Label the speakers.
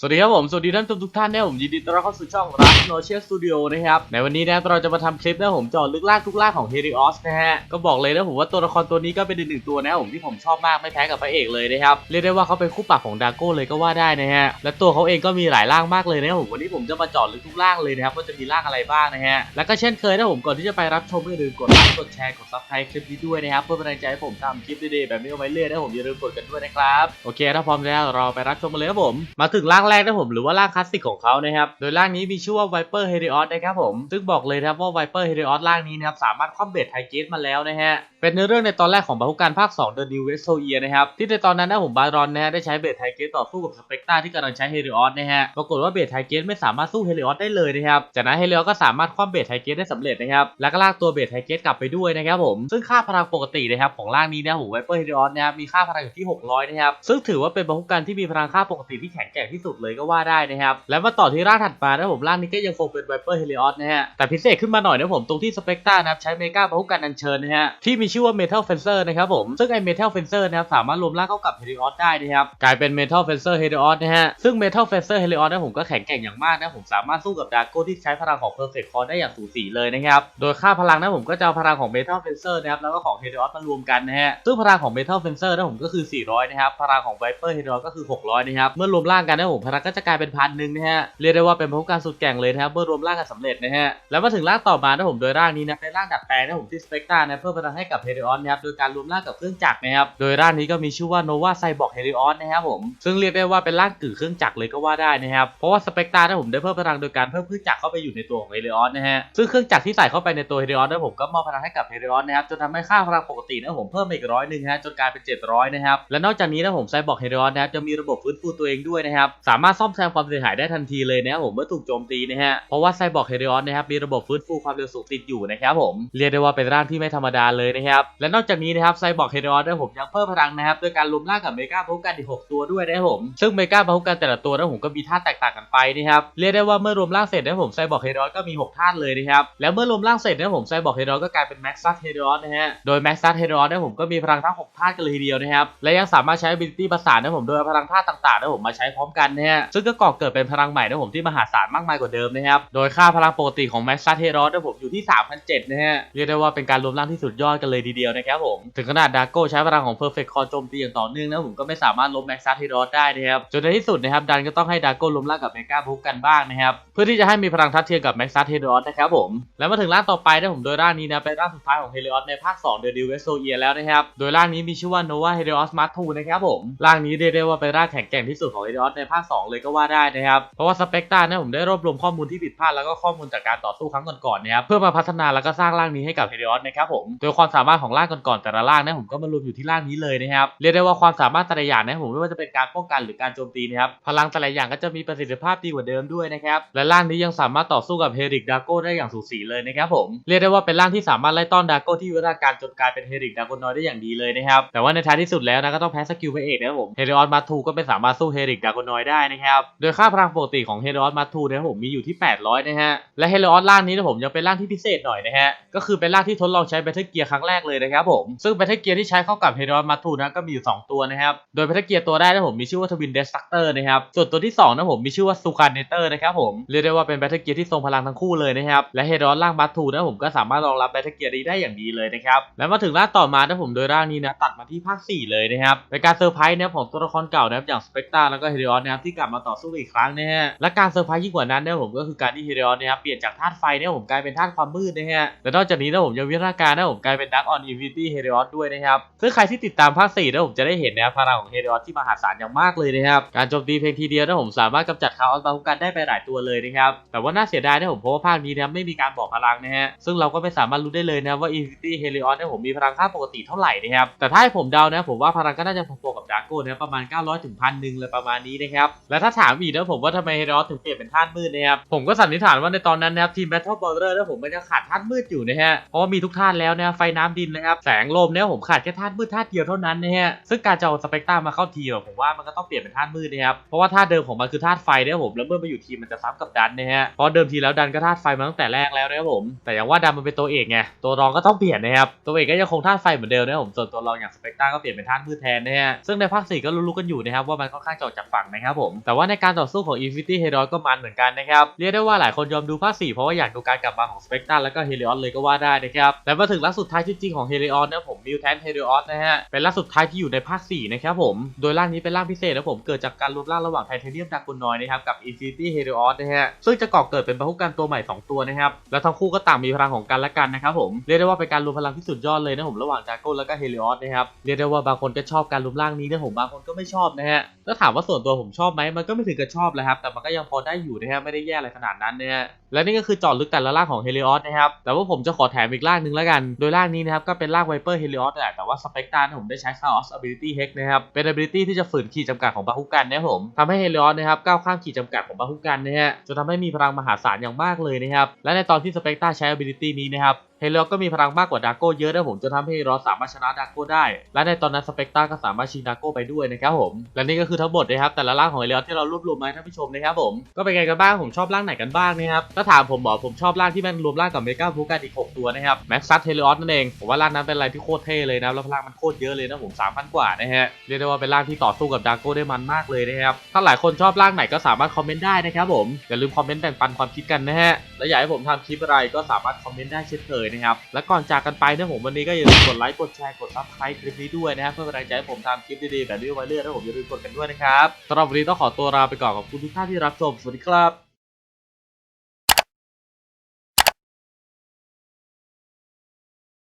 Speaker 1: สวัสดีครับผม สวัสดีท่านทุกท่านนะผมยินดีต้อนรับเข้าสู่ช่องรักโนเชียสตูดิโอนะครับ ในวันนี้นะเราจะมาทำคลิปนะผมจาะลึกลากทุกลากของเฮริออสนะฮะ ก็บอกเลยนะผมว่าตัวละครตัวนี้ก็เป็นอีกหนึ่งตัวนะผมที่ผมชอบมากไม่แพ้กับพระเอกเลยนะครับ เรียกได้ว่าเขาเป็นคู่ปรับของดาโก้เลยก็ว่าได้นะฮะ และตัวเขาเองก็มีหลายร่างมากเลยนะครับผมวันนี้ผมจะมาจาะลึกทุกร่างเลยนะครับว่าจะมีร่างอะไรบ้างนะฮะ แล้วก็เช่นเคยนะผมก่อนที่จะไปรับชมอย่าลืมกดไลค์กดแชร์กดซับสไครต์คลิปนี้ด้วยนะครับเพื่อเป็นกำลังใจให้ผมทำคลิปดีๆแบบนี้เอาไว้เรื่อยนะผมอย่าลืมกดกันด้วยนะครับโอเคถ้าพร้อมแล้วเราไปรับชมกันเลยครับผมมาถึงร่างแรกนะผมหรือว่าร่างคลาสสิกของเขานะครับโดยร่างนี้มีชื่อว่า Viper Helios นะครับผมซึ่งบอกเลยนะครับว่า Viper Helios ร่างนี้นะครับสามารถคว่ำเบสไทเกตมาแล้วนะฮะเป็นเนื้อเรื่องในตอนแรกของบาฮุการภาค 2 The New w e s t o i a นะครับที่ในตอนนั้นนะผมบารอนนะฮะได้ใช้เบสไทเกตต่อสู้กับสเปกตาที่กำลังใช้ Helios นะฮะปรากฏว่าเบสไทเกตไม่สามารถสู้ Helios ได้เลยนะครับจากนั้น Helios ก็สามารถคว่ำเบสไทเกตได้สำเร็จนะครับแล้วก็ลากตัวเบสไทเกตกลับไปด้วยนะครับผมซึ่งค่าพลังปกตินะครับของร่างนี้นะผม Viper Helios นะครับมีค่าพลังอยู่ที่ 600 นะครับซึ่งถือว่าเป็นบาฮุการที่มีพลังค่าปกติที่แข็งแกร่งที่สุดเลยก็ว่าได้นะครับ แล้วมาต่อที่ร่างถัดมานะผมร่างนี้ก็ยังคงเป็น Viper Helios นะฮะแต่พิเศษขึ้นมาหน่อยนะผมตรงที่สเปกตานะครับใช้เมกาบาฮุการอัญเชิญนะฮะที่มีชื่อว่า Metal Fencer นะครับผมซึ่งไอ้ Metal Fencer นะครับสามารถรวมร่างเข้ากับ Helios ได้นะครับกลายเป็น Metal Fencer Helios นะฮะซึ่ง Metal Fencer Helios นะผมก็แข็งแกร่งอย่างมากนะผมสามารถสู้กับดาร์โก้ที่ใช้พลังของ Perfect Core ได้อย่างสูสีเลยนะครับโดยค่าพลังนะผมก็จะเอาพลังของ Metal Fencer นะครับแล้วก็ของ Helios มารวมกันนะฮะซึ่งพลังของ Metal Fencer นะผมก็คือ 400 นะครับพลังของ Viper Helios ก็คือ 600 นะครับเมื่อรวมร่างกันนะผมพลังก็จะกลายเป็นพันหนึ่งนะฮะเรียกได้ว่าเป็นพลังการสุดแก่งเลยนะครับเมื่อรวมร่างกันสำเร็จนะฮะแล้วมาถึงร่างต่อมานะผมโดยร่างนี้นะเป็นร่างดัดแปลงนะผมที่ Spectra นะเพื่อพลังให้กับ Helios นนะครับโดยการรวมร่างกับเครื่องจักรนะครับโดยร่างนี้ก็มีชื่อว่า Nova Cyborg Helios นะครับผมซึ่งเรียกได้ว่าเป็นร่างกึ่งเครื่องจักรเลยก็ว่าได้นะครับเพราะว่า Spectra นะผมได้เพิ่มพลังโดยการเพิ่มเครื่องจักรเข้าไปอยู่ในตัวของ Helios นนะฮะซึ่งเครื่องจักรที่ใส่เข้าไปในตัว Helios นะผมก็มอบพลังให้กับ Helios นะครับจนทำให้ค่าพลังปกตินะผมเพิ่มอีกร้อยหนึ่งฮะจนกลายเป็น 700 นะครับและนอกจากนี้นะผมไซบอร์ก Helios นะครับจะมีระบบฟื้นฟูตัวเองด้วยนะครับสาามารถซ่อมแซมความเสียหายได้ทันทีเลยนะครับผมเมื่อถูกโจมตีนะฮะเพราะว่าไซบอร์ก Helios นะครับมีระบบฟื้นฟูความเร็วสูงติดอยู่นะครับผมเรียกได้ว่าเป็นร่างที่ไม่ธรรมดาเลยนะครับและนอกจากนี้นะครับไซบอร์ก Helios นะผมยังเพิ่มพลังนะครับโดยการรวมร่างกับเมกาพากันอีก6ตัวด้วยนะครับผมซึ่งเมกาพากันแต่ละตัวนะผมก็มีท่าแตกต่างกันไปนะครับเรียกได้ว่าเมื่อรวมร่างเสร็จนะผมไซบอร์ก Helios ก็มีหกท่าเลยนะครับแล้วเมื่อรวมร่างเสร็จนะผมไซบอร์ก Helios ก็กลายเป็นแม็กซัส Helios นะฮะโดยแม็กซัส Helios นะผมก็มีพลังทั้งหกธากันเลยทีเดียวนะครับและยังสามารถใช้ ability ประสานะผมโดยพลังธาตุต่างๆนะผมมาใช้พร้อมกันนะฮะซึ่งก็ก่อเกิดเป็นพลังใหม่นะผมที่มหาศาลมากมายกว่าเดิมนะครับโดยค่าพลังปกติของแม็กซัส Helios นะผมอยู่ที่3,007นะฮะเรียกได้ว่าเป็นการรวมร่างที่สุดยอดกันเลยทีเดียวนะครับผมถึงขนาดดาโก้ใช้พลังของ Perfect Core โจมตีอย่างต่อเนื่องนะผมก็ไม่สามารถล้มแม็กซัส Helios ได้นะครับจนในที่สุดนะครับดันก็ต้องให้ดาโก้ล้มร่างกับเมกาพุกกันบ้างนะครับเพื่อที่จะให้มีพลังทัดเทียมกับแม็กซัส Helios นะครับผมแล้วมาถึงร่างต่อไปนะผมโดยร่างนี้นะเป็นร่างสุดท้ายของ Helios ในภาค2 The New w e s t o i a แล้วนะครับโดยร่างนี้มีชื่อว่า Nova Helios Mark II นะครับผมร่างนี้เรียกได้ว่าเป็นร่างแข็งแกร่งที่สุดของ Helios ในภาค2เลยก็ว่าได้นะครับ เพราะว่าสเปกตาเนี่ยผมได้รวบรวมข้อมูลที่ผิดพลาดแล้วก็ข้อมูลจากการต่อสู้ครั้งก่อนๆนะครับเพื่อมาพัฒนาแล้วก็สร้างร่างนี้ให้กับ Helios นะครับผมโดยความสามารถของร่างก่อนๆแต่ละร่างเนี่ยผมก็มารวมอยู่ที่ร่างนี้เลยนะครับเรียกได้ว่าความสามารถแต่ละอย่างเนี่ยผมไม่ว่าจะเป็นการป้องกันหรือการโจมตีนะครับพลังแต่ละอย่างก็จะมีประสิทธิภาพดีกว่าเดิมด้วยนะครับและร่างนี้ยังสามารถต่อสู้กับเฮริกดาโก้ได้อย่างสูสีเลยนะครับผมเรียกได้ว่าเป็นร่างที่สามารถไล่ต้อนดาโก้ที่วิวัฒนาการจนกลายเป็นเฮริกดาโกนอยได้อย่างดีเลยนะครับแต่ว่าในท้ายที่สุดแล้วนะก็ต้องแพ้สกิลพระเอกนะครับผมเฮริออนมาทูก็ไม่สามารถสู้เฮริกดาโกนอยได้นะครับ โดยค่าพลังปกติของเฮริออนมาทูนะครับผมมีอยู่ที่ 800 นะฮะ และเฮริออนร่างนี้นะผมยังเป็นร่างที่พิเศษหน่อยนะฮะ ก็คือเป็นร่างที่ทดลองใช้แบทเทิลเกียร์ครั้งแรกเลยนะครับผม ซึ่งแบทเทิลเกียร์ที่ใช้เข้ากับเฮริออนมาทูนะก็มีอยู่ 2 ตัวนะครับ โดยแบทเทิลเกียร์ตัวแรกนะผมมีชื่อว่าทวินเดสตักเตอร์นะครับ ส่วนตัวที่2นะผมมีชื่อว่าซูคานเนเตอร์นะครับผมเรียกได้ว่าเป็นแบทเทิลเกียร์ที่ทรงพลังทั้งคู่เลยนะครับและเฮริออนร่างมาทูนะผมก็สามารถรองรับแบทเทิลเกียร์นี้ได้อย่างดีเลยนะครับแล้วมาถึงร่างต่อมานะผมโดยร่างนี้นะตัดมาที่ภาค 4 เลยนะครับเป็นการเซอร์ไพรส์นะของตัวละครเก่านะครับอย่างสเปกตาแล้วก็เฮริออนนะครับที่กลับมาต่อสู้อีกครั้งนะฮะและการเซอร์ไพรส์ยิ่งกว่านั้นนะครับผมก็คือการที่เฮริออนนะครับเปลี่ยนจากธาตุไฟเนี่ยผมกลายเป็นธาตุความมืดนะฮะและนอกจากนี้นะผมยังวิวัฒนาการนะผมกลายเป็นดักออนอินฟินิตี้เฮริออนด้วยนะครับซึ่งใครที่ติดตามภาค4นะผมจะได้เห็นนะพลังของเฮริออนที่มหาศาลอย่างมากเลยนะครับการโจมตีเพียงทีเดียวนะผมสามารถกำจัดคาร์ออนบาฮุกันได้ไปหลายตัวเลยนะครับแต่ว่าน่าเสียดายนะผมเพราะว่าภาคนี้นะครับไม่มีการบอกพลังนะฮะซึ่งเราก็ไม่สามารถรู้ได้เลยนะว่า Infinity Helios เนี่ยผมมีพลังค่าปกติเท่าไหร่นะครับแต่ถ้าให้ผมเดานะผมว่าพลังก็น่าจะพอๆกับดาร์โก้นะประมาณ 900ถึงพันหนึ่งเลยประมาณนี้นะครับและถ้าถามอีกนะผมว่าทำไมเฮลิอสถึงเปลี่ยนเป็นธาตุมืดนะครับผมก็สันนิษฐานว่าในตอนนั้นนะครับทีม Battle Border นะผมมันจะขาดธาตุมืดอยู่นะฮะเพราะว่ามีทุกธาตุแล้วนะไฟน้ำดินนะครับแสงลมเนี่ยผมขาดแค่ธาตุมืดธาตุเดียวเท่านั้นนะฮะซึ่งการจะเอาสเปกตรัมมาเข้าทีมผมว่ามันก็ต้องเปลี่ยนเป็นธาตุมืดนะครับเพราะว่าธาตุเดิมของมันคือธาตุไฟเนี่ยผมแล้วเมื่อมาอยู่ทีมมันจะซ้ำกับดันนะฮะเพราะเดิมทีแล้วดันก็ธาตุไฟมาตั้งแต่แรกแล้วนะครับผมแต่อย่างว่าดันมันเป็นตัวเอกไงตัวรองก็ต้องเปลี่ยนนะครับตัวเอกก็ยังคงธาตุไฟเหมือนเดิมนะผมส่วนตัวรองอย่างสเปกตรัมก็เปลี่ยนเป็นธาตุมืดแทนนะฮะซึ่งในในภาค4ก็รู้ๆกันอยู่นะครับว่ามันค่อนข้างจะออกจากฝั่งนะครับผมแต่ว่าในการต่อสู้ของ Infinity Helios ก็มันเหมือนกันนะครับเรียกได้ว่าหลายคนยอมดูภาค4เพราะว่าอยากดูการกลับมาของ Spectre แล้วก็ Helios เลยก็ว่าได้นะครับและมาถึงร่าสุดท้ายจริงๆของ Helios นะผม Mutant Helios นะฮะเป็นร่าสุดท้ายที่อยู่ในภาค4นะครับผมโดยร่างนี้เป็นร่างพิเศษนะผมเกิดจากการรวมร่างระหว่างไทเทเนียมดากุนนอยนะครับกับ Infinity Helios นะฮะซึ่งจะก่อเกิดเป็นพหุกันตัวใหม่สองตัวนะครับแล้วทั้งคู่ก็ต่างมีพลังของกันและกันนะครับผมเรียกได้ว่าเป็นการรวมพลังที่สุดยอดเลยนะผมระหว่างดากุนแล้วก็ Helios นะครับเรียกได้ว่าบางคนก็ชอบการรวมร่างนี้นะผมบางคนก็ไม่ชอบนะฮะแล้วถามว่าส่วนตัวผมชอบไหมมันก็ไม่ถึงกับชอบเลยครับแต่มันก็ยังพอได้อยู่นะฮะไม่ได้แย่อะไรขนาดนั้นนะฮะและนี่ก็คือจอดลึกแต่ละร่างของเฮลิออสนะครับ แต่ว่าผมจะขอแถมอีกร่างหนึ่งแล้วกัน โดยร่างนี้นะครับก็เป็นร่างไวเปอร์เฮลิออสแหละ แต่ว่าสเปกตาผมได้ใช้ Chaos Ability Hex นะครับ เป็น Ability ที่จะฝืนขีดจำกัดของบาฮุกันนะครับผมทำให้เฮลิออสนะครับก้าวข้ามขีดจำกัดของบาฮุกันนะฮะ จนทำให้มีพลังมหาศาลอย่างมากเลยนะครับ และในตอนที่สเปกตาใช้ Ability นี้นะครับเฮลิออสก็มีพลังมากกว่าดาร์โก้เยอะนะผมจนทำให้เฮลิออสสามารถชนะดาร์โก้ได้ และในตอนนั้นสเปกตาก็สามารถชิงดาร์โก้ไปด้วยนะครับผม และนี่ก็คือทั้งหมดนะครับแต่ละร่างของเฮลิออสที่เรารวบรวมมาให้ท่านผู้ชมนะครับผม ก็เป็นไงกันบ้างผมชอบร่างไหนกันบ้างนะครับถ้าถามผมบอกผมชอบร่างที่แม่งรวมร่างกับเมกาพูกันอีก 6 ตัวนะครับแม็กซัสเฮลิออสนั่นเองผมว่าร่างนั้นเป็นอะไรที่โคตรเท่เลยนะแล้วพลังมันโคตรเยอะเลยนะผม3,000กว่านะฮะเรียกได้ว่าเป็นร่างที่ต่อสู้กับดาร์โก้ได้มันมากเลยนะครับถ้าหลายคนชอบร่างไหนก็สามารถคอมเมนต์ได้นะครับผมอย่าลืมคอมเมนต์แบ่งปันความคิดกันนะฮะและอยากให้ผมทำคลิปอะไรก็สามารถคอมเมนต์ได้เช่นเคยนะครับและก่อนจากกันไปนะผมวันนี้ก็อย่าลืมกดไลค์กดแชร์กดซับสไครต์คลิปนี้ด้วยนะครับเพื่อเป็นกำลังใจให้ผมทำคลิปดีๆแบบนี้ไว้เรื่อยๆนะผมอย่าลืมกดกันด้วยนะครับสำหรับวันนี้ต้องขอตัวลาไปก่อนขอบคุณทุกท่านที่รับชมสวัสดีครับ